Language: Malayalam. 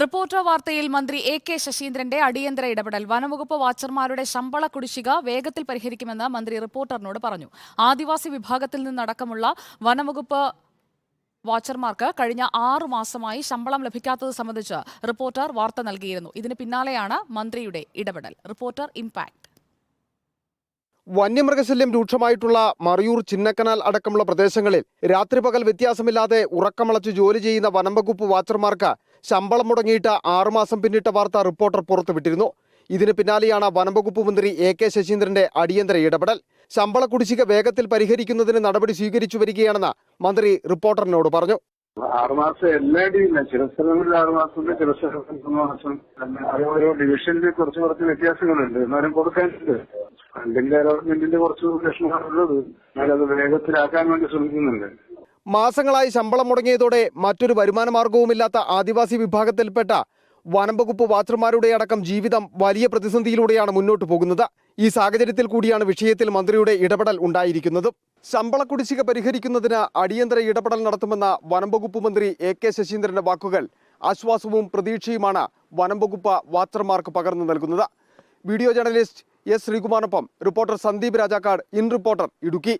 റിപ്പോർട്ടർ വാർത്തയിൽ മന്ത്രി എ കെ ശശീന്ദ്രന്റെ അടിയന്തര ഇടപെടൽ. വനംവകുപ്പ് വാച്ചർമാരുടെ ശമ്പള കുടിശ്ശിക വേഗത്തിൽ പരിഹരിക്കുമെന്ന് മന്ത്രി റിപ്പോർട്ടറിനോട് പറഞ്ഞു. ആദിവാസി വിഭാഗത്തിൽ നിന്നടക്കമുള്ള വനംവകുപ്പ് വാച്ചർമാർക്ക് കഴിഞ്ഞ ആറു മാസമായി ശമ്പളം ലഭിക്കാത്തത് സംബന്ധിച്ച് റിപ്പോർട്ടർ വാർത്ത നൽകിയിരുന്നു. ഇതിന് പിന്നാലെയാണ് മന്ത്രിയുടെ ഇടപെടൽ. Reporter impact. വന്യമൃഗശല്യം രൂക്ഷമായിട്ടുള്ള മറിയൂർ ചിന്നക്കനാൽ അടക്കമുള്ള പ്രദേശങ്ങളിൽ രാത്രി പകൽ വ്യത്യാസമില്ലാതെ ഉറക്കമളച്ച് ജോലി ചെയ്യുന്ന വനംവകുപ്പ് വാച്ചർമാർക്ക് ശമ്പളം മുടങ്ങിയിട്ട് ആറുമാസം പിന്നിട്ട വാർത്ത റിപ്പോർട്ടർ പുറത്തുവിട്ടിരുന്നു. ഇതിന് പിന്നാലെയാണ് വനംവകുപ്പ് മന്ത്രി എ കെ ശശീന്ദ്രന്റെ അടിയന്തര ഇടപെടൽ. ശമ്പള കുടിശ്ശിക വേഗത്തിൽ പരിഹരിക്കുന്നതിന് നടപടി സ്വീകരിച്ചു വരികയാണെന്ന് മന്ത്രി റിപ്പോർട്ടറിനോട് പറഞ്ഞു. ആറുമാസം എല്ലായിടും ഇല്ല ചില സ്ഥലങ്ങളിൽ ആറുമാസമുണ്ട് ചില സ്ഥലങ്ങളിൽ ഓരോ ഡിവിഷനിൽ കുറച്ച് കുറച്ച് വ്യത്യാസങ്ങളുണ്ട്. എന്നാലും കൊടുക്കാനുണ്ട്. ഫണ്ടിന്റെ അലോട്ട്മെന്റിന്റെ കുറച്ച് പ്രശ്നങ്ങളുള്ളത് എന്നാലും അത് വേഗത്തിലാക്കാൻ വേണ്ടി ശ്രമിക്കുന്നുണ്ട്. മാസങ്ങളായി ശമ്പളം മുടങ്ങിയതോടെ മറ്റൊരു വരുമാന മാർഗവുമില്ലാത്ത ആദിവാസി വിഭാഗത്തിൽപ്പെട്ട വനംവകുപ്പ് വാച്ചർമാരുടെ അടക്കം ജീവിതം വലിയ പ്രതിസന്ധിയിലൂടെയാണ് മുന്നോട്ട് പോകുന്നത്. ഈ സാഹചര്യത്തിൽ കൂടിയാണ് വിഷയത്തിൽ മന്ത്രിയുടെ ഇടപെടൽ ഉണ്ടായിരിക്കുന്നത്. ശമ്പള കുടിശ്ശിക പരിഹരിക്കുന്നതിന് അടിയന്തര ഇടപെടൽ നടത്തുമെന്ന വനംവകുപ്പ് മന്ത്രി എ കെ ശശീന്ദ്രന്റെ വാക്കുകൾ ആശ്വാസവും പ്രതീക്ഷയുമാണ് വനംവകുപ്പ് വാച്ചർമാർക്ക് പകർന്നു നൽകുന്നത്. Video journalist S ശ്രീകുമാറിനൊപ്പം reporter Sandeep Rajakkad in reporter Idukki.